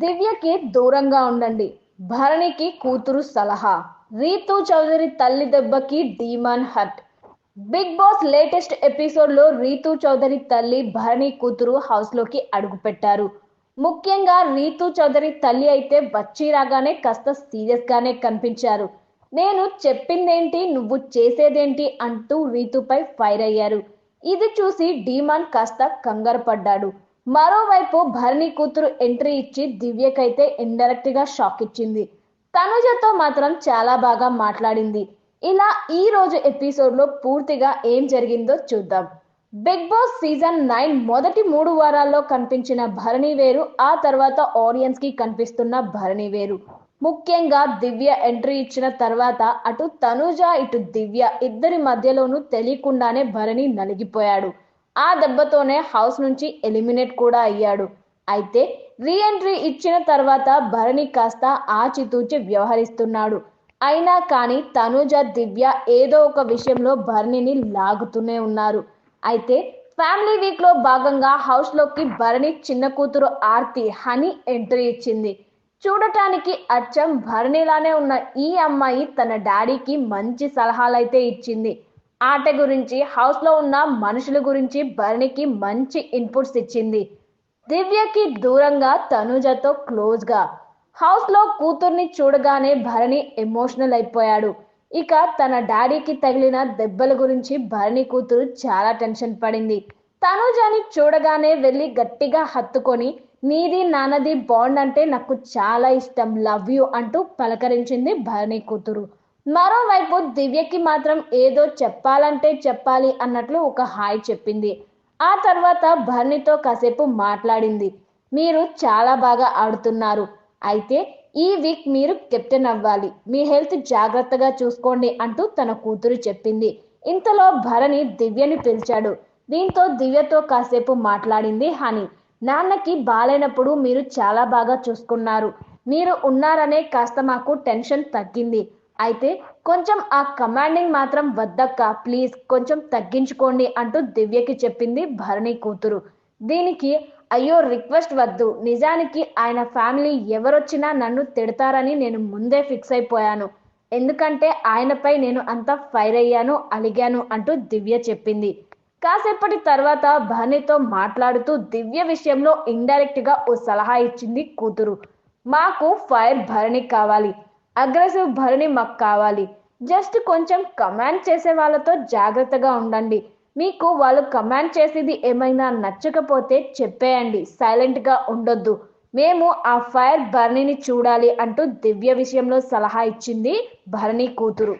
దివ్యకి దూరంగా ఉండండి. భరణికి కూతురు సలహా. రీతు చౌదరి తల్లి దెబ్బకి demon hurt. Big boss latest ఎపిసోడ్లో రీతు చౌదరి తల్లి భరణి కూతురు హౌస్లోకి అడుగుపెట్టారు. ముఖ్యంగా రీతు చౌదరి తల్లి అయితే వచ్చి రాగానే కాస్త సీరియస్ గానే కనిపించారు. నేను చెప్పిందేంటి నువ్వు చేసేదేంటి అంటూ రీతుపై ఫైర్ అయ్యారు. ఇది చూసి డీమాన్ కాస్త కంగారు పడ్డాడు. మరోవైపు భరణి కూతురు ఎంట్రీ ఇచ్చి దివ్యకైతే ఇండైరెక్ట్గా షాక్ ఇచ్చింది. తనుజతో మాత్రం చాలా బాగా మాట్లాడింది. ఇలా ఈ రోజు ఎపిసోడ్లో పూర్తిగా ఏం జరిగిందో చూద్దాం. బిగ్ బాస్ సీజన్ నైన్ మొదటి మూడు వారాల్లో కనిపించిన భరణి వేరు ఆ తర్వాత ఆడియన్స్కి కనిపిస్తున్న భరణి వేరు. ముఖ్యంగా దివ్య ఎంట్రీ ఇచ్చిన తర్వాత అటు తనుజ ఇటు దివ్య ఇద్దరి మధ్యలోనూ తెలియకుండానే భరణి నలిగిపోయాడు. ఆ దెబ్బతోనే హౌస్ నుంచి ఎలిమినేట్ కూడా అయ్యాడు. అయితే రీ ఎంట్రీ ఇచ్చిన తర్వాత భరణి కాస్త ఆచితూచి వ్యవహరిస్తున్నాడు. అయినా కానీ తనుజ దివ్య ఏదో ఒక విషయంలో భరణిని లాగుతూనే ఉన్నారు. అయితే ఫ్యామిలీ వీక్లో భాగంగా హౌస్లోకి భరణి చిన్న కూతురు ఆర్తి హనీ ఎంట్రీ ఇచ్చింది. చూడటానికి అచ్చం భరణిలానే ఉన్న ఈ అమ్మాయి తన డాడీకి మంచి సలహాలైతే ఇచ్చింది. ఆట గురించి హౌస్లో ఉన్న మనుషుల గురించి భరణికి మంచి ఇన్పుట్స్ ఇచ్చింది. దివ్యకి దూరంగా తనుజతో క్లోజ్గా. హౌస్లో కూతుర్ని చూడగానే భరణి ఎమోషనల్ అయిపోయాడు. ఇక తన డాడీకి తగిలిన దెబ్బల గురించి భరణి కూతురు చాలా టెన్షన్ పడింది. తనుజని చూడగానే వెళ్ళి గట్టిగా హత్తుకొని నీది నాన్నది బాండ్ అంటే నాకు చాలా ఇష్టం లవ్ యూ అంటూ పలకరించింది భరణి కూతురు. మరోవైపు దివ్యకి మాత్రం ఏదో చెప్పాలంటే చెప్పాలి అన్నట్లు ఒక హాయ్ చెప్పింది. ఆ తర్వాత భరణితో కాసేపు మాట్లాడింది. మీరు చాలా బాగా ఆడుతున్నారు. అయితే ఈ వీక్ మీరు కెప్టెన్ అవ్వాలి. మీ హెల్త్ జాగ్రత్తగా చూసుకోండి అంటూ తన కూతురు చెప్పింది. ఇంతలో భరణి దివ్యని పిలిచాడు. దీంతో దివ్యతో కాసేపు మాట్లాడింది హని. నాన్నకి బాలేనప్పుడు మీరు చాలా బాగా చూసుకున్నారు. మీరు ఉన్నారనే కాస్త మాకు టెన్షన్ తగ్గింది. అయితే కొంచెం ఆ కమాండింగ్ మాత్రం వద్దక్క ప్లీజ్ కొంచెం తగ్గించుకోండి అంటూ దివ్యకి చెప్పింది భరణి కూతురు. దీనికి అయ్యో రిక్వెస్ట్ వద్దు నిజానికి ఆయన ఫ్యామిలీ ఎవరొచ్చినా నన్ను తిడతారని నేను ముందే ఫిక్స్ అయిపోయాను. ఎందుకంటే ఆయనపై నేను అంత ఫైర్ అయ్యాను అలిగాను అంటూ దివ్య చెప్పింది. కాసేపటి తర్వాత భరణితో మాట్లాడుతూ దివ్య విషయంలో ఇండైరెక్ట్గా ఓ సలహా ఇచ్చింది కూతురు. మాకు ఫైర్ భరణి కావాలి. అగ్రెసివ్ భరణి మాకు కావాలి. జస్ట్ కొంచెం కమాండ్ చేసే వాళ్ళతో జాగ్రత్తగా ఉండండి. మీకు వాళ్ళు కమాండ్ చేసేది ఏమైనా నచ్చకపోతే చెప్పేయండి. సైలెంట్గా ఉండొద్దు. మేము ఆ ఫైర్ భరణిని చూడాలి అంటూ దివ్య విషయంలో సలహా ఇచ్చింది భరణి కూతురు.